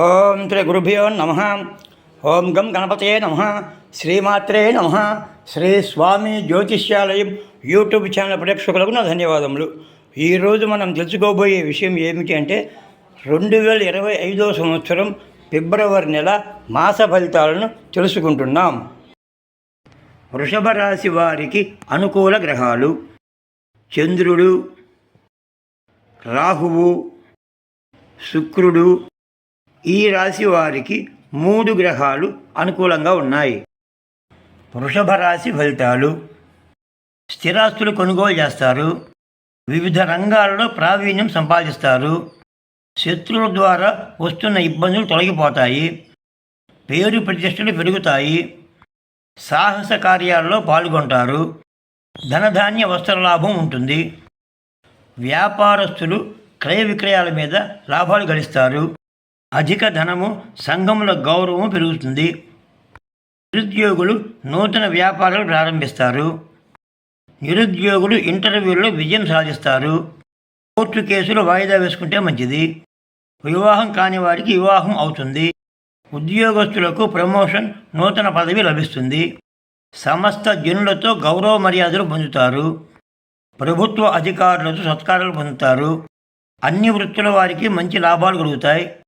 ఓం శ్రీ గురుభ్యో నమ. ఓం గం గణపతయే నమ. శ్రీమాత్రే నమ. శ్రీ స్వామి జ్యోతిష్యాలయం యూట్యూబ్ ఛానల్ ప్రేక్షకులకు నా ధన్యవాదములు. ఈరోజు మనం తెలుసుకోబోయే విషయం ఏమిటి అంటే రెండు వేల ఇరవై ఐదో సంవత్సరం ఫిబ్రవరి నెల మాస ఫలితాలను తెలుసుకుంటున్నాం. వృషభ రాశి వారికి అనుకూల గ్రహాలు. చంద్రుడు రాహువు శుక్రుడు ఈ రాశి వారికి మూడు గ్రహాలు అనుకూలంగా ఉన్నాయి. వృషభ రాశి ఫలితాలు. స్థిరాస్తులు కొనుగోలు చేస్తారు. వివిధ రంగాలలో ప్రావీణ్యం సంపాదిస్తారు. శత్రువుల ద్వారా వస్తున్న ఇబ్బందులు తొలగిపోతాయి. పేరు ప్రతిష్టలు పెరుగుతాయి. సాహస కార్యాల్లో పాల్గొంటారు. ధనధాన్య వస్త్ర లాభం ఉంటుంది. వ్యాపారస్తులు క్రయ విక్రయాల మీద లాభాలు గడిస్తారు. అధిక ధనము సంఘంలో గౌరవం పెరుగుతుంది. నిరుద్యోగులు నూతన వ్యాపారాలు ప్రారంభిస్తారు. నిరుద్యోగులు ఇంటర్వ్యూలో విజయం సాధిస్తారు. కోర్టు కేసులు వాయిదా వేసుకుంటే మంచిది. వివాహం కాని వారికి వివాహం అవుతుంది. ఉద్యోగస్తులకు ప్రమోషన్ నూతన పదవి లభిస్తుంది. సమస్త జనులతో గౌరవ మర్యాదలు పొందుతారు. ప్రభుత్వ అధికారులతో సత్కారాలు పొందుతారు. అన్ని వృత్తుల వారికి మంచి లాభాలు కలుగుతాయి.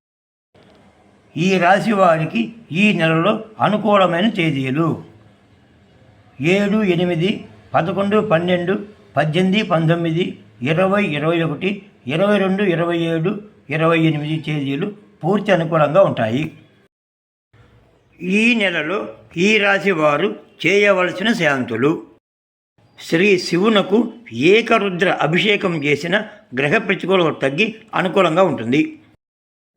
ఈ రాశి వారికి ఈ నెలలో అనుకూలమైన తేదీలు. ఏడు ఎనిమిది పదకొండు పన్నెండు పద్దెనిమిది పంతొమ్మిది ఇరవై ఇరవై ఒకటి ఇరవై రెండు ఇరవై ఏడు ఇరవై ఎనిమిది తేదీలు పూర్తి అనుకూలంగా ఉంటాయి. ఈ నెలలో ఈ రాశి వారు చేయవలసిన శాంతులు. శ్రీ శివునకు ఏకరుద్ర అభిషేకం చేసిన గ్రహ ప్రతికూలత తగ్గి అనుకూలంగా ఉంటుంది.